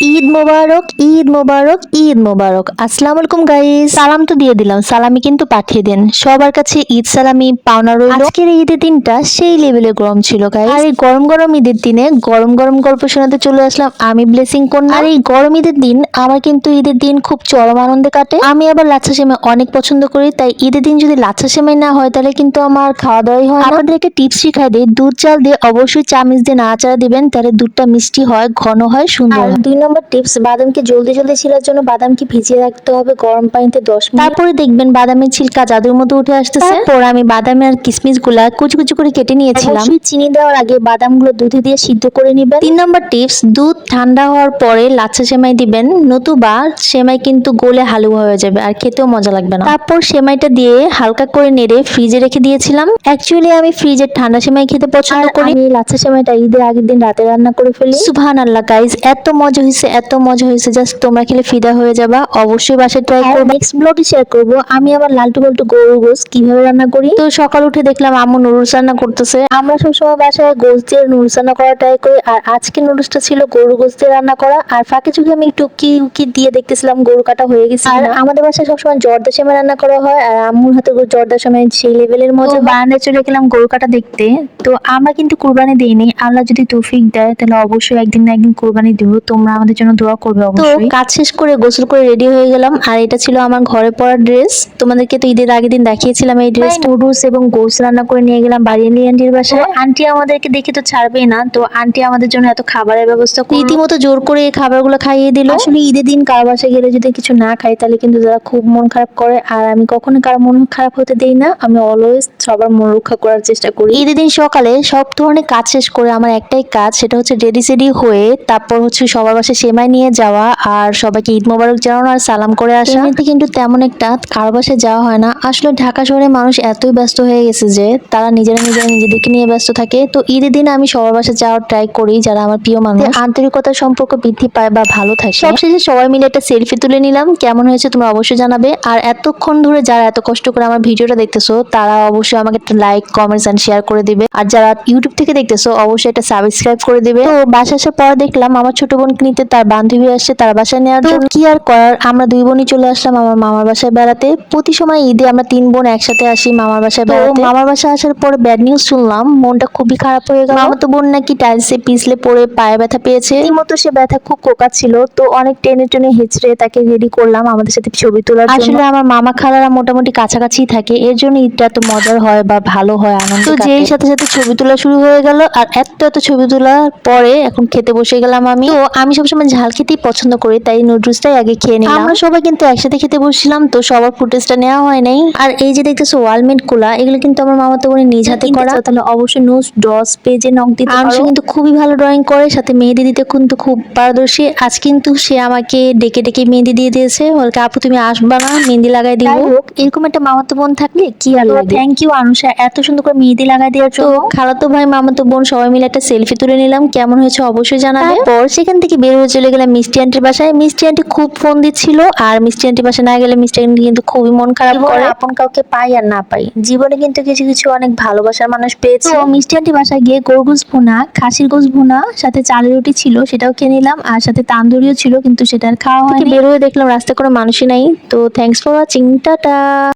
ঈদ মোবারক ঈদ মোবারক ঈদ মোবারক। আসসালামু আলাইকুম গাইস সালাম তো দিয়ে দিলাম সালামি কিন্তু পাঠিয়ে দেন। সবার কাছে ঈদ সালামি পাওনা রইল। আজকের এই ঈদের দিনটা সেই লেভেলে গরম ছিল গাইস আর এই গরম গরম ঈদের দিনে গরম গরম গল্প শোনাতে চলে আসলাম আমি ব্লেসিং কন্যা। আর এই গরম ঈদের দিন আমার কিন্তু ঈদের দিন খুব চরম আনন্দে কাটে। আমি আবার লাচ্ছা সেমাই অনেক পছন্দ করি তাই ঈদের দিন যদি লাচ্ছা সেমাই না হয় তাহলে কিন্তু আমার খাওয়া দাওয়াই হয় না। আপনাদেরকে টিপস শিখাই দিই দুধ চাল দিয়ে অবশ্যই চামিচ দিয়ে নাড়াচাড়া দিবেন তাহলে দুধটা মিষ্টি হয় ঘন হয় সুন্দর হয়। দুই নম্বর টিপস বাদামকে জলদি জলদি ছিলার জন্য বাদামকে ভিজিয়ে রাখতে হবে গরম পানিতে দশ মিনিট। তারপরে দেখবেন বাদামের ছিলকা জাদুর মতো উঠে আসতেছে। তারপর আমি বাদাম আর কিশমিশগুলা কুচি কুচি করে কেটে নিয়েছিলাম। চিনি দেওয়ার আগে বাদামগুলো দুধে দিয়ে সিদ্ধ করে নেবেন। তিন নম্বর টিপস দুধ ঠান্ডা হওয়ার পরে লাচ্ছা সেমাই দিবেন। নতুবা সেমাই কিন্তু গোলে হালুয়া হয়ে যাবে আর খেতেও মজা লাগবে না। তারপর সেমাইটা দিয়ে হালকা করে নেড়ে ফ্রিজে রেখে দিয়েছিলাম। অ্যাকচুয়ালি আমি ফ্রিজের ঠান্ডা সেমাই খেতে পছন্দ করি। আমি লাচ্ছা সেমাইটা ঈদের আগের দিন রাতে রান্না করে ফেলি। সুবহান আল্লাহ গাইজ এত মজা হয়েছে। এত মজা হয়েছে জাস্ট তোমরা খেলে ফিদা হয়ে যাবা। অবশ্যই বাসায় ট্রাই করবে। নেক্সট ব্লগে শেয়ার করব। আমি আবার লালটু পাল্টু গরুর গোস কীভাবে রান্না করি? তো সকাল উঠে দেখলাম আম্মু নুডলস রান্না করতেছে। আমরা সবসময় বাসায় গোস দিয়ে নুডলস রান্না করা ট্রাই করি। আর আজকে নুডলসটা ছিল গরু গোস দিয়ে রান্না করা। আর ফাঁকে চোখে আমি একটু উকি উকি দিয়ে দেখতেছিলাম গরু কাটা হয়ে গেছে আর আমাদের বাসায় সবসময় জর্দা সেমাই রান্না করা হয় আর আম্মুর হাতে জর্দা সেমাই সেই লেভেলের মজা বারান্দায় চলে গেলাম গরু কাটা দেখতে। তো আমরা কিন্তু কুরবানি দেইনি। আল্লাহ যদি তৌফিক দেয় তাহলে অবশ্যই একদিন না একদিন কুরবানি দিব। তোমরা আমাদের জন্য দোয়া করবে অবশ্যই। কাজ শেষ করে গোসল করে রেডি হয়ে গেলাম। আর এটা ছিল আমার ঘরে পরা ড্রেস তোমাদেরকে তো ঈদের আগের দিন দেখিয়েছিলাম এই ড্রেস নুডলস এবং গোস রান্না করে নিয়ে গেলাম বাড়ি বাড়িয়ালি আন্টির বাসায়। আন্টি আমাদেরকে দেখে তো ছাড়বেই না। তো আন্টি আমাদের জন্য এত খাবারের ব্যবস্থা করে রীতিমতো জোর করে এই খাবারগুলো খাইয়ে দিল। আসলে ঈদের দিন কার বাসায় গেলে যদি কিছু না খাই তাহলে কিন্তু তারা খুব মন খারাপ করে। আর আমি কখনো কারও মন খারাপ হতে দেই না। আমি অলওয়েজ সবার মন রক্ষা করার চেষ্টা করি। ঈদের দিন সকালে সব ধরনের কাজ শেষ করে আমার একটাই কাজ সেটা হচ্ছে রেডি সেডি হয়ে তারপর হচ্ছে সবার বাসায় সেমাই নিয়ে যাওয়া আর সবাইকে ঈদ মোবারক জানানো আর সালাম করে আসা। এমনিতে কিন্তু তেমন একটা কারও বাসায় যাওয়া হয় না। আসলে ঢাকা শহরে মানুষ এতই ব্যস্ত হয়ে গেছে যে তারা নিজেরা নিজেরা নিজেদেরকে নিয়ে ব্যস্ত থাকে। তো ঈদের দিন আমি সবার বাসে যাওয়ার ট্রাই করি যারা আমার প্রিয় মানুষ। আন্তরিকতার সম্পর্ক বৃদ্ধি পায় বা ভালো থাকে। সবশেষে সবাই মিলে একটা সেলফি তুলে নিলাম। কেমন হয়েছে তোমরা অবশ্যই জানাবে। আর এতক্ষণ ধরে যারা এত কষ্ট করে আমার ভিডিওটা দেখতেছো তারা অবশ্যই আমাকে একটা লাইক কমেন্টস এন্ড শেয়ার করে দিবে। আর যারা ইউটিউব থেকে দেখতেছো অবশ্যই একটা সাবস্ক্রাইব করে দিবে। তো বাসা আসার পর দেখলাম আমার ছোট বোনকে নিতে তার বান্ধবী আসছে তার বাসায় নেওয়ার জন্য। কি আর করার? আমরা দুই বোনই চলে আসলাম আমার মামার বাসায় বেড়াতে। প্রতি সময় ঈদে আমরা তিন বোন একসাথে আসি মামার বাসায় বেড়াতে। মামার বাসায় আসার পর ব্যাড নিউজ শুনলাম মনটা খুবই খারাপ হয়ে গেল। মামা তো বোন নাকি টাইলসে পিছলে পড়ে পায়ে ব্যথা পেয়েছে। এই মতো সে ব্যথা খুব কোকা ছিল তো অনেক টেনে টেনে হেঁচড়ে তাকে রেডি করলাম আমাদের সাথে ছবি তোলার আসলে আমার মামা খালারা মোটামুটি কাছাকাছি থাকে এর জন্য ঈদটা এত মজার হয় বা ভালো হয় আনন্দ তো যেই সাথে সাথে ছবি তোলা শুরু হয়ে গেল আর এত এত ছবি তোলার পরে এখন খেতে বসে গেলাম আমি। তো আমি সবসময় ঝাল খেতেই পছন্দ করি তাই নুডলসটাই আগে খেয়ে নিলাম। আমরা সবাই কিন্তু একসাথে খেতে বসছিলাম তো সবার ফুটেজটা নেওয়া হয় নাই। আর এই যে দেখতেছো ওয়ালমেটগুলা এগুলো কিন্তু আমার মামা তো বোনের নিজ হাতে করা। তাহলে অবশ্যই নোজ ডস পেজে নক দিতে পারো। সে কিন্তু খুবই ভালো ড্রয়িং করে সাথে মেহেদি দিতে কিন্তু খুব পারদর্শী। আজ কিন্তু সে আমাকে ডেকে ডেকে মেহেদি দিয়ে দিয়েছে। বলকে আপু তুমি আসবা না মেহেদি লাগাই দিব। হোক এরকম একটা মামাতো বোন থাকলে কি আর লাগে? থ্যাংক ইউ আনুষা এত সুন্দর করে মেহেদি লাগাই দেওয়ার জন্য খালাতো ভাই মামাতো বোন সবাই মিলে একটা সেলফি তুলে নিলাম। কেমন হয়েছে অবশ্যই জানাবে। পর সেখান থেকে বের হয়ে চলে গেলাম মিষ্টি আন্টির বাসায়। মিষ্টি আন্টি খুব ফোন দিচ্ছিল আর মিষ্টি আন্টির বাসায় না গেলে মিষ্টি আন্টি কিন্তু খুবই মন খারাপ করে। আপন কাউকে পাই আর না পাই। জীবনে কিন্তু কিছু কিছু অনেক ভালোবাসার মানুষ পেয়েছে। তো মিষ্টি আন্টি বাসায় গিয়ে গরগুস ভুনা খাসির গোস ভুনা সাথে চালের রুটি ছিল সেটাও খেয়ে নিলাম আর সাথে তান্দুরিও ছিল কিন্তু সেটা আর খাওয়া হয়নি। বের হয়ে দেখলাম রাস্তায় কোনো মানুষই নাই। তো থ্যাঙ্কস ফর ওয়াচিং টাটা!